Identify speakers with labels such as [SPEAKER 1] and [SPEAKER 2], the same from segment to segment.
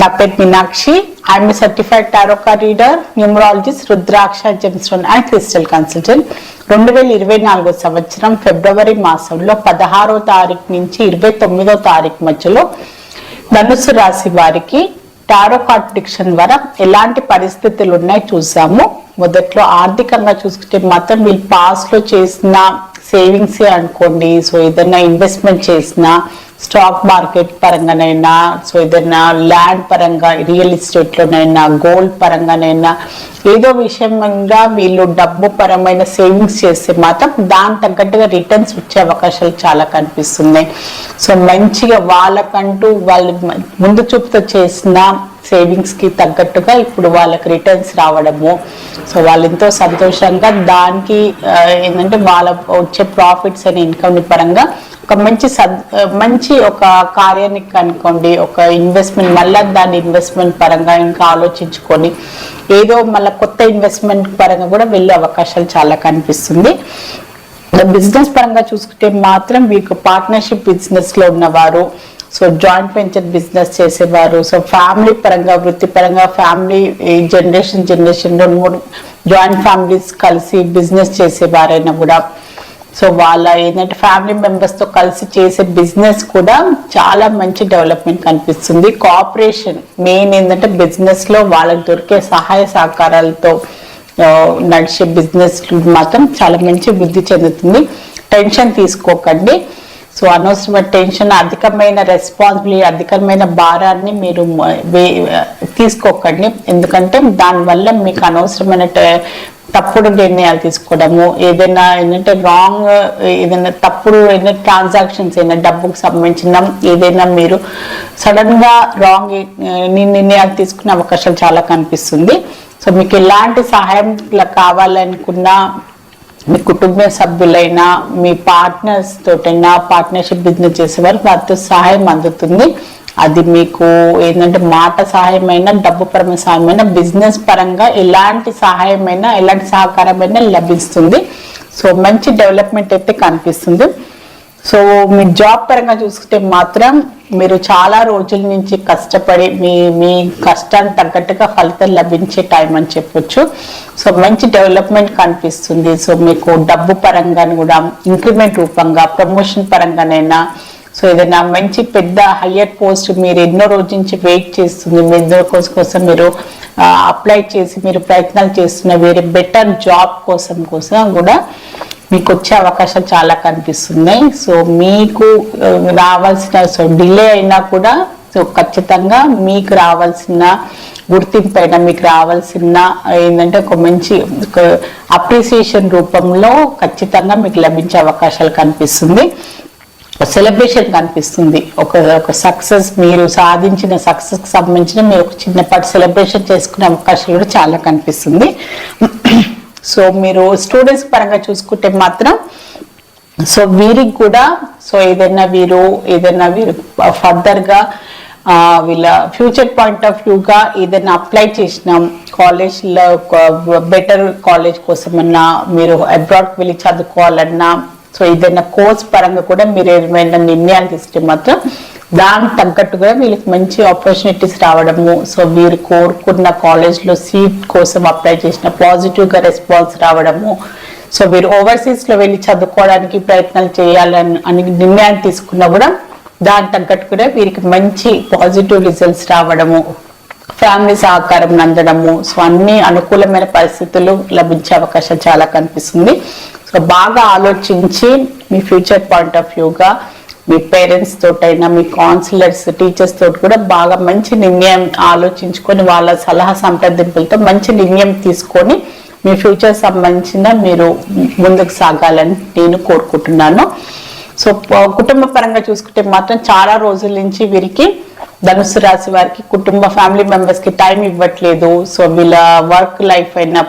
[SPEAKER 1] నా పేరు Meenakshi. I am certified tarot card reader numerologist rudraksha gemstone and crystal consultant రెండు వేల ఇరవై నాలుగో సంవత్సరం ఫిబ్రవరి మాసంలో పదహారో తారీఖు నుంచి ఇరవై తొమ్మిదో తారీఖు మధ్యలో ధనుసు రాశి వారికి టారో కార్డ్ ద్వారా ఎలాంటి పరిస్థితులు ఉన్నాయి చూసాము. మొదట్లో ఆర్థికంగా చూసుకుంటే మాత్రం వీళ్ళు పాస్లో చేసిన సేవింగ్స్ అనుకోండి. సో ఏదైనా ఇన్వెస్ట్మెంట్ చేసిన స్టాక్ మార్కెట్ పరంగానైనా సో ఏదైనా ల్యాండ్ పరంగా రియల్ ఎస్టేట్లోనైనా గోల్డ్ పరంగానైనా ఏదో విషయంగా వీళ్ళు డబ్బు పరమైన సేవింగ్స్ చేస్తే మాత్రం దాని తగ్గట్టుగా రిటర్న్స్ వచ్చే అవకాశాలు చాలా కనిపిస్తున్నాయి. సో మంచిగా వాళ్ళకంటూ వాళ్ళు ముందు చూపుతో చేసిన సేవింగ్స్కి తగ్గట్టుగా ఇప్పుడు వాళ్ళకి రిటర్న్స్ రావడము. సో వాళ్ళు ఎంతో సంతోషంగా దానికి ఏంటంటే వాళ్ళ వచ్చే ప్రాఫిట్స్ అనే ఇన్కమ్ పరంగా ఒక మంచి సద్ మంచి ఒక కార్యానికి అనుకోండి ఒక ఇన్వెస్ట్మెంట్ మళ్ళీ దాని ఇన్వెస్ట్మెంట్ పరంగా ఇంకా ఆలోచించుకొని ఏదో మళ్ళీ కొత్త ఇన్వెస్ట్మెంట్ పరంగా కూడా వెళ్ళే అవకాశాలు చాలా కనిపిస్తుంది. బిజినెస్ పరంగా చూసుకుంటే మాత్రం మీకు పార్ట్నర్షిప్ బిజినెస్లో ఉన్నవారు సో జాయింట్ వెంచర్ బిజినెస్ చేసేవారు సో ఫ్యామిలీ పరంగా వృత్తిపరంగా ఫ్యామిలీ జనరేషన్ జనరేషన్ రెండు మూడు జాయింట్ ఫ్యామిలీస్ కలిసి బిజినెస్ చేసేవారైనా కూడా సో వాళ్ళ ఏంటంటే ఫ్యామిలీ మెంబర్స్తో కలిసి చేసే బిజినెస్ కూడా చాలా మంచి డెవలప్మెంట్ కనిపిస్తుంది. కోఆపరేషన్ మెయిన్ ఏంటంటే బిజినెస్లో వాళ్ళకి దొరికే సహాయ సహకారాలతో నడిచే బిజినెస్ మాత్రం చాలా మంచి వృద్ధి చెందుతుంది. టెన్షన్ తీసుకోకండి. సో అనవసరమైన టెన్షన్ అధికమైన రెస్పాన్సిబిలిటీ అధికమైన భారాన్ని మీరు తీసుకోకండి. ఎందుకంటే దానివల్ల మీకు అనవసరమైన తప్పుడు నిర్ణయాలు తీసుకోవడము ఏదైనా ఏంటంటే రాంగ్ ఏదైనా తప్పుడు ఏదైనా ట్రాన్సాక్షన్స్ అయినా డబ్బుకు సంబంధించిన ఏదైనా మీరు సడన్గా రాంగ్ నిర్ణయాలు తీసుకునే అవకాశాలు చాలా కనిపిస్తుంది. సో మీకు ఎలాంటి సహాయం కావాలనుకున్నా మీ కుటుంబ సభ్యులైనా మీ పార్ట్నర్స్ తోటైనా పార్ట్నర్షిప్ బిజినెస్ చేసేవారు వారితో సహాయం అందుతుంది. అది మీకు ఏంటంటే మాట సహాయమైనా డబ్బు పరమైన సహాయమైనా బిజినెస్ పరంగా ఎలాంటి సహాయమైనా ఎలాంటి సహకారమైనా లభిస్తుంది. సో మంచి డెవలప్మెంట్ అయితే కనిపిస్తుంది. సో మీ జాబ్ పరంగా చూసుకుంటే మాత్రం మీరు చాలా రోజుల నుంచి కష్టపడి మీ మీ కష్టానికి తగ్గట్టుగా ఫలితం లభించే టైం అని చెప్పొచ్చు. సో మంచి డెవలప్మెంట్ కనిపిస్తుంది. సో మీకు డబ్బు పరంగా కూడా ఇంక్రిమెంట్ రూపంగా ప్రమోషన్ పరంగానైనా సో ఏదైనా మంచి పెద్ద హయ్యర్ పోస్ట్ మీరు ఎన్నో రోజు నుంచి వెయిట్ చేస్తుంది. ఎన్నో కోసం కోసం మీరు అప్లై చేసి మీరు ప్రయత్నాలు చేస్తున్న వేరే బెటర్ జాబ్ కోసం కోసం కూడా మీకు వచ్చే అవకాశాలు చాలా కనిపిస్తున్నాయి. సో మీకు రావాల్సిన సో డిలే అయినా కూడా సో ఖచ్చితంగా మీకు రావాల్సిన గుర్తింపు అయినా మీకు రావాల్సిన ఏంటంటే ఒక మంచి అప్రిసియేషన్ రూపంలో ఖచ్చితంగా మీకు లభించే అవకాశాలు కనిపిస్తుంది. సెలబ్రేషన్ కనిపిస్తుంది. ఒక ఒక సక్సెస్ మీరు సాధించిన సక్సెస్కి సంబంధించిన మీరు ఒక చిన్నపాటి సెలబ్రేషన్ చేసుకునే అవకాశం కూడా చాలా కనిపిస్తుంది. సో మీరు స్టూడెంట్స్ పరంగా చూసుకుంటే మాత్రం సో వీరికి కూడా సో ఏదైనా వీరు ఏదైనా వీరు ఫర్దర్గా వీళ్ళ ఫ్యూచర్ పాయింట్ ఆఫ్ వ్యూగా ఏదైనా అప్లై చేసినాం కాలేజ్లో బెటర్ కాలేజ్ కోసమన్నా మీరు అబ్రాడ్కి వెళ్ళి చదువుకోవాలన్నా సో ఏదైనా కోర్స్ పరంగా కూడా మీరు ఏమైనా నిర్ణయాలు తీసుకుంటే మాత్రం దానికి తగ్గట్టుగా వీళ్ళకి మంచి ఆపర్చునిటీస్ రావడము. సో వీరు కోరుకున్న కాలేజ్లో సీట్ కోసం అప్లై చేసిన పాజిటివ్గా రెస్పాన్స్ రావడము. సో వీరు ఓవర్సీస్లో వెళ్ళి చదువుకోవడానికి ప్రయత్నాలు చేయాలని అని నిర్ణయాన్ని తీసుకున్నా కూడా దాని తగ్గట్టు కూడా వీరికి మంచి పాజిటివ్ రిజల్ట్స్ రావడము. ఫ్యామిలీ సహకారం అందడము సో అన్ని అనుకూలమైన పరిస్థితులు లభించే అవకాశం చాలా కనిపిస్తుంది. బాగా ఆలోచించి మీ ఫ్యూచర్ పాయింట్ ఆఫ్ వ్యూగా మీ పేరెంట్స్ తోటైనా మీ కౌన్సిలర్స్ టీచర్స్ తోటి కూడా బాగా మంచి నిర్ణయం ఆలోచించుకొని వాళ్ళ సలహా సంప్రదింపులతో మంచి నిర్ణయం తీసుకొని మీ ఫ్యూచర్ సంబంధించిన మీరు ముందుకు సాగాలని నేను కోరుకుంటున్నాను. సో కుటుంబ పరంగా చూసుకుంటే మాత్రం చాలా రోజుల నుంచి వీరికి ధనుసు రాశి వారికి కుటుంబ ఫ్యామిలీ మెంబర్స్కి టైం ఇవ్వట్లేదు. సో వీళ్ళ వర్క్ లైఫ్ అయినా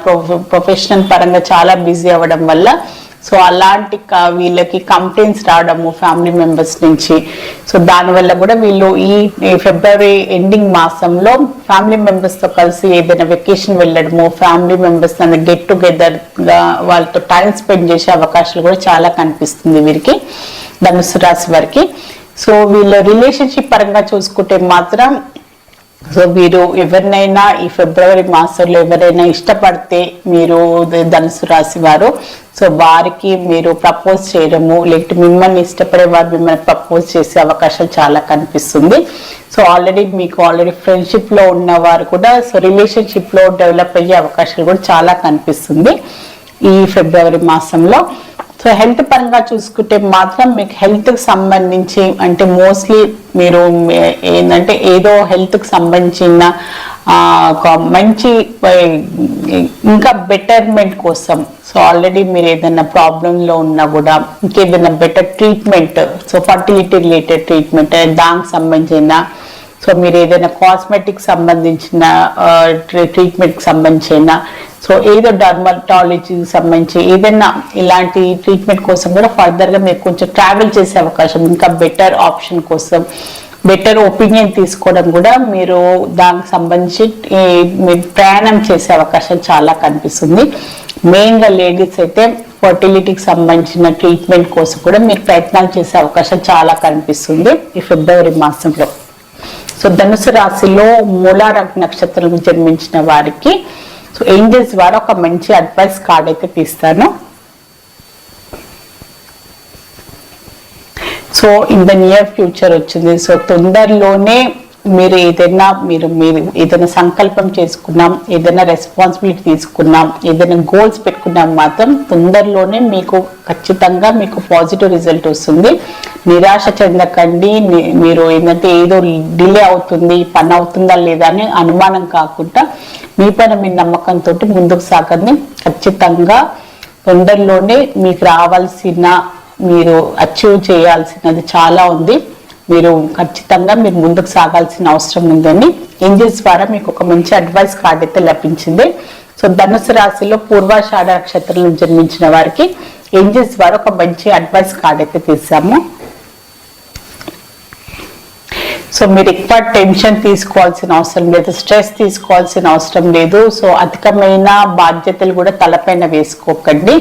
[SPEAKER 1] ప్రొఫెషనల్ పరంగా చాలా బిజీ అవ్వడం వల్ల సో అలాంటి వీళ్ళకి కంప్లైంట్స్ రావడము ఫ్యామిలీ మెంబర్స్ నుంచి. సో దానివల్ల కూడా వీళ్ళు ఈ ఫిబ్రవరి ఎండింగ్ మాసంలో ఫ్యామిలీ మెంబర్స్తో కలిసి ఏదైనా వెకేషన్ వెళ్ళడము ఫ్యామిలీ మెంబర్స్ గెట్ టుగెదర్గా వాళ్ళతో టైం స్పెండ్ చేసే అవకాశాలు కూడా చాలా కనిపిస్తుంది వీరికి ధనుసు రాశి వారికి. సో వీళ్ళ రిలేషన్షిప్ పరంగా చూసుకుంటే మాత్రం సో మీరు ఎవరినైనా ఈ ఫిబ్రవరి మాసంలో ఎవరైనా ఇష్టపడితే మీరు ధనుసు రాశి వారు సో వారికి మీరు ప్రపోజ్ చేయడము లేకపోతే మిమ్మల్ని ఇష్టపడే వారు మిమ్మల్ని ప్రపోజ్ చేసే అవకాశం చాలా కనిపిస్తుంది. సో ఆల్రెడీ మీకు ఆల్రెడీ ఫ్రెండ్షిప్లో ఉన్నవారు కూడా సో రిలేషన్షిప్లో డెవలప్ అయ్యే అవకాశాలు కూడా చాలా కనిపిస్తుంది ఈ ఫిబ్రవరి మాసంలో. సో హెల్త్ పరంగా చూసుకుంటే మాత్రం మీకు హెల్త్కి సంబంధించి అంటే మోస్ట్లీ మీరు ఏంటంటే ఏదో హెల్త్కి సంబంధించిన ఒక మంచి ఇంకా బెటర్మెంట్ కోసం. సో ఆల్రెడీ మీరు ఏదైనా ప్రాబ్లంలో ఉన్నా కూడా ఇంకేదైనా better treatment so fertility related treatment దానికి సంబంధించిన సో మీరు ఏదైనా కాస్మెటిక్ సంబంధించిన ట్రీట్మెంట్కి సంబంధించిన సో ఏదో డర్మటాలజీకి సంబంధించి ఏదైనా ఇలాంటి ట్రీట్మెంట్ కోసం కూడా ఫర్దర్గా మీరు కొంచెం ట్రావెల్ చేసే అవకాశం ఇంకా బెటర్ ఆప్షన్ కోసం బెటర్ ఒపీనియన్ తీసుకోవడం కూడా మీరు దానికి సంబంధించి మీరు ప్రయాణం చేసే అవకాశం చాలా కనిపిస్తుంది. మెయిన్గా లేడీస్ అయితే ఫర్టిలిటీకి సంబంధించిన ట్రీట్మెంట్ కోసం కూడా మీరు ప్రయత్నాలు చేసే అవకాశం చాలా కనిపిస్తుంది ఈ ఫిబ్రవరి మాసంలో. సో ధనుసు రాశిలో మూలార నక్షత్రం జన్మించిన వారికి సో ఏంజల్స్ ద్వారా ఒక మంచి అడ్వైస్ కార్డ్ అయితే తీస్తాను. So in the near future వచ్చింది. సో తొందరలోనే మీరు ఏదైనా మీరు మీరు ఏదైనా సంకల్పం చేసుకున్నాం ఏదైనా రెస్పాన్సిబిలిటీ తీసుకున్నాం ఏదైనా గోల్స్ పెట్టుకున్నాం మాత్రం తొందరలోనే మీకు ఖచ్చితంగా మీకు పాజిటివ్ రిజల్ట్ వస్తుంది. నిరాశ చెందకండి. మీ- మీరు ఏంటంటే ఏదో డిలే అవుతుంది పని అవుతుందా లేదా అని అనుమానం కాకుండా మీ పైన మీ నమ్మకంతో ముందుకు సాగండి. ఖచ్చితంగా తొందరలోనే మీకు రావాల్సిన మీరు అచీవ్ చేయాల్సినది చాలా ఉంది. మీరు ఖచ్చితంగా మీరు ముందుకు సాగాల్సిన అవసరం ఉందని ఏంజల్స్ ద్వారా మీకు ఒక మంచి అడ్వైస్ కార్డ్ అయితే లభించింది. సో ధనుసు రాశిలో పూర్వాషాఢ నక్షత్రంలో జన్మించిన వారికి ఏంజల్స్ ద్వారా ఒక మంచి అడ్వైస్ కార్డ్ అయితే తీసాము. సో మీరు ఎక్కువ టెన్షన్ తీసుకోవాల్సిన అవసరం లేదు స్ట్రెస్ తీసుకోవాల్సిన అవసరం లేదు. సో అధికమైన బాధ్యతలు కూడా తలపైన వేసుకోకండి.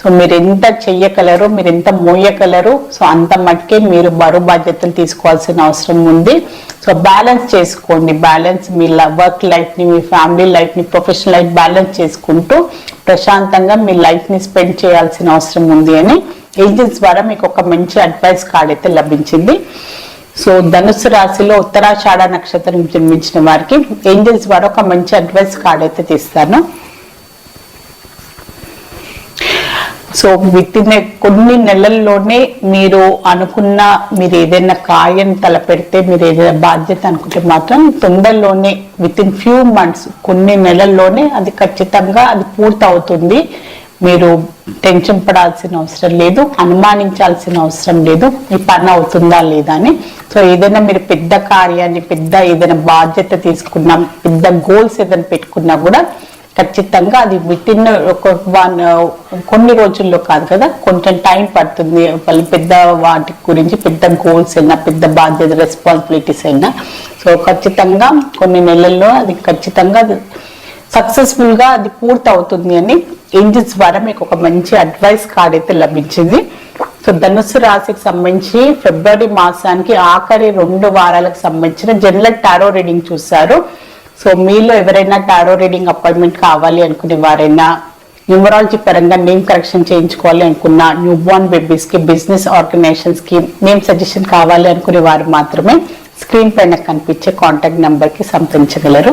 [SPEAKER 1] సో మీరు ఎంత చెయ్యగలరు మీరు ఎంత మోయగలరు సో అంత మట్టుకే మీరు బరువు బాధ్యతలు తీసుకోవాల్సిన అవసరం ఉంది. సో బ్యాలెన్స్ చేసుకోండి బ్యాలెన్స్ మీ వర్క్ లైఫ్ని మీ ఫ్యామిలీ లైఫ్ని ప్రొఫెషనల్ లైఫ్ బ్యాలెన్స్ చేసుకుంటూ ప్రశాంతంగా మీ లైఫ్ని స్పెండ్ చేయాల్సిన అవసరం ఉంది అని ఏజెంట్స్ ద్వారా మీకు ఒక మంచి అడ్వైస్ కార్డ్ అయితే లభించింది. సో ధనుసు రాశిలో ఉత్తరాషాఢ నక్షత్రం జన్మించిన వారికి ఏంజల్స్ ద్వారా ఒక మంచి అడ్వైస్ కార్డ్ అయితే తీస్తాను. సో విత్ ఇన్ కొన్ని నెలల్లోనే మీరు అనుకున్న మీరు ఏదైనా కార్యం తలపెడితే మీరు ఏదైనా బాధ్యత అనుకుంటే మాత్రం తొందరలోనే విత్ ఇన్ ఫ్యూ మంత్స్ కొన్ని నెలల్లోనే అది ఖచ్చితంగా అది పూర్తి అవుతుంది మీరు టెన్షన్ పడాల్సిన అవసరం లేదు అనుమానించాల్సిన అవసరం లేదు ఈ పని అవుతుందా లేదా అని. సో ఏదైనా మీరు పెద్ద కార్యాన్ని పెద్ద ఏదైనా బాధ్యత తీసుకున్నా పెద్ద గోల్స్ ఏదైనా పెట్టుకున్నా కూడా ఖచ్చితంగా అది విత్ ఒక వన్ కొన్ని రోజుల్లో కాదు కదా కొంచెం టైం పడుతుంది. వాళ్ళు పెద్ద వాటి గురించి పెద్ద గోల్స్ అయినా పెద్ద బాధ్యత రెస్పాన్సిబిలిటీస్ అయినా. సో ఖచ్చితంగా కొన్ని నెలల్లో అది ఖచ్చితంగా అది అది పూర్తి అవుతుంది అని ఏంజిల్స్ ద్వారా మీకు ఒక మంచి అడ్వైస్ కార్డ్ అయితే లభించింది. సో ధనుసు రాశికి సంబంధించి ఫిబ్రవరి మాసానికి ఆఖరి రెండు వారాలకు సంబంధించిన జనరల్ టారో రీడింగ్ చూశారు. సో మీలో ఎవరైనా టారో రీడింగ్ అపాయింట్మెంట్ కావాలి అనుకునే వారైనా న్యూమరాలజీ పరంగా నేమ్ కరెక్షన్ చేయించుకోవాలి అనుకున్న న్యూ బోర్న్ బేబీస్కి బిజినెస్ ఆర్గనైజేషన్స్కి నేమ్ సజెషన్ కావాలి అనుకునే వారు మాత్రమే స్క్రీన్ పైన కనిపించే కాంటాక్ట్ నెంబర్కి సంప్రదించగలరు.